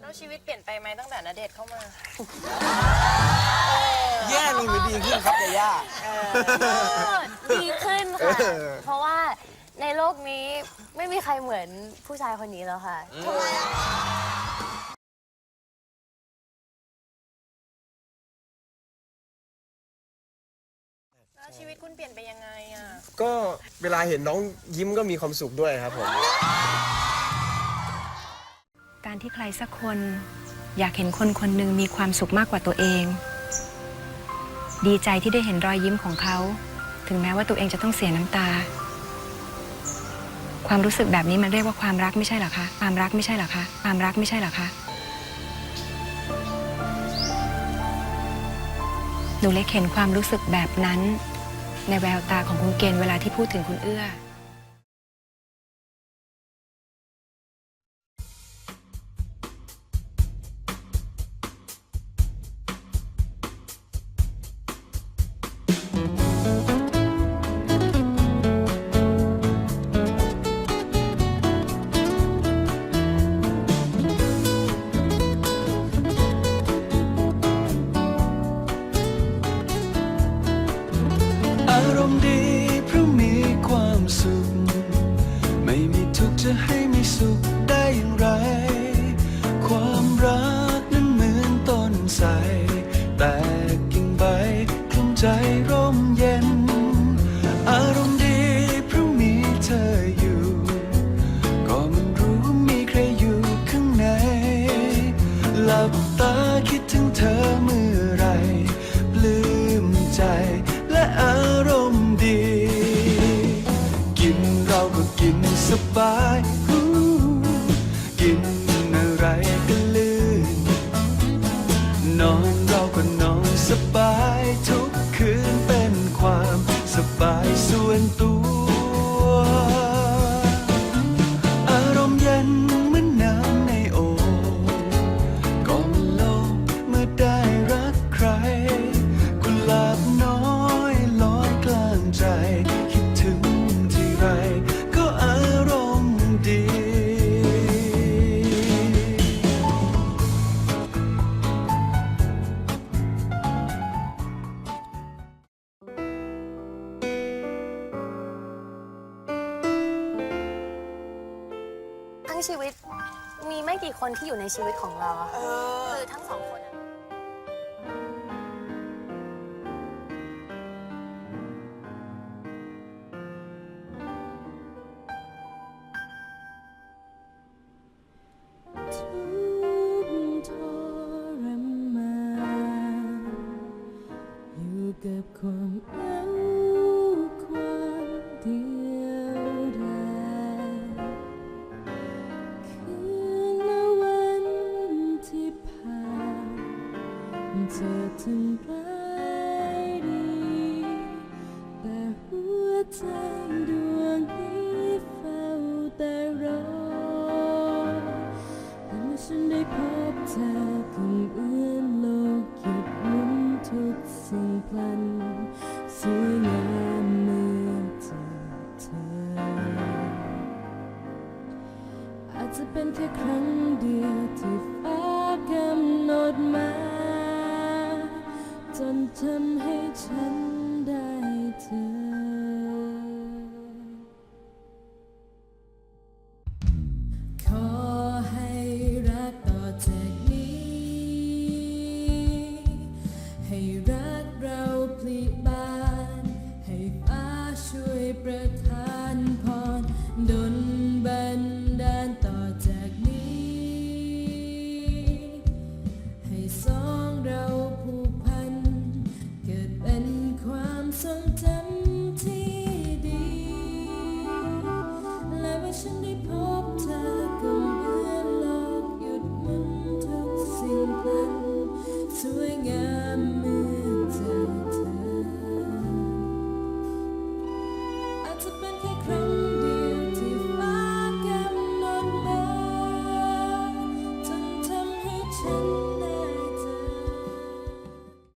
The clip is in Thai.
แล้วชีวิตเปลี่ยนไปไหมตั้งแต่ณเดชน์เข้ามา แย่ลงหรือดีขึ้นครับยาย่าก็ดีขึ้นค่ะ เออ เพราะว่าในโลกนี้ไม่มีใครเหมือนผู้ชายคนนี้แล้วค่ะ แล้วชีวิตคุณเปลี่ยนไปยังไงอะ ก็เวลาเห็นน้องยิ้มก็มีความสุขด้วยครับผม การที่ใครสักคน อยากเห็นคนคนหนึ่งมีความสุขมากกว่าตัวเอง ดีใจที่ได้เห็นรอยยิ้มของเขา ถึงแม้ว่าตัวเองจะต้องเสียน้ำตา ความรู้สึกแบบนี้มันเรียกว่าความรักไม่ใช่หรอคะ ความรักไม่ใช่หรอคะ ความรักไม่ใช่หรอคะ หนูเล็กเห็นความรู้สึกแบบนั้น ในแววตาของคุณเกณฑ์เวลาที่พูดถึงคุณเอื้อ จะให้มีสุขได้อย่างไร ความรักนั้นเหมือนต้นไทรแตกกิ่งใบคลุมใจร่มเย็น อารมณ์ดีเพราะมีเธออยู่ ก็มันรู้มีใครอยู่ข้างใน หลับตาคิดถึงเธอเมื่อไร ปลื้มใจและอารมณ์ดี กินเราก็ สบายกินอะไรก็ลื่น นอนเราก็นอนสบายทุกคืนเป็นความสบายส่วนตัว อารมณ์เย็นเหมือนน้ำในโอ่งก็มันโลงเมื่อได้รักใครกุหลาบน้อยลอยกลางใจ ชีวิต มีไม่กี่คนที่อยู่ในชีวิตของเราอะค่ะคือทั้งสองคน เจอทั้งร้ายดี แต่หัวใจดวงนี้เฝ้าแต่รอแต่เมื่อฉันได้พบเธอคงเอื้อนโลกหยุดมุนทุกสิ่งพลันสวยงามเมื่อเจอเธอ อาจจะเป็นแค่ครั้ง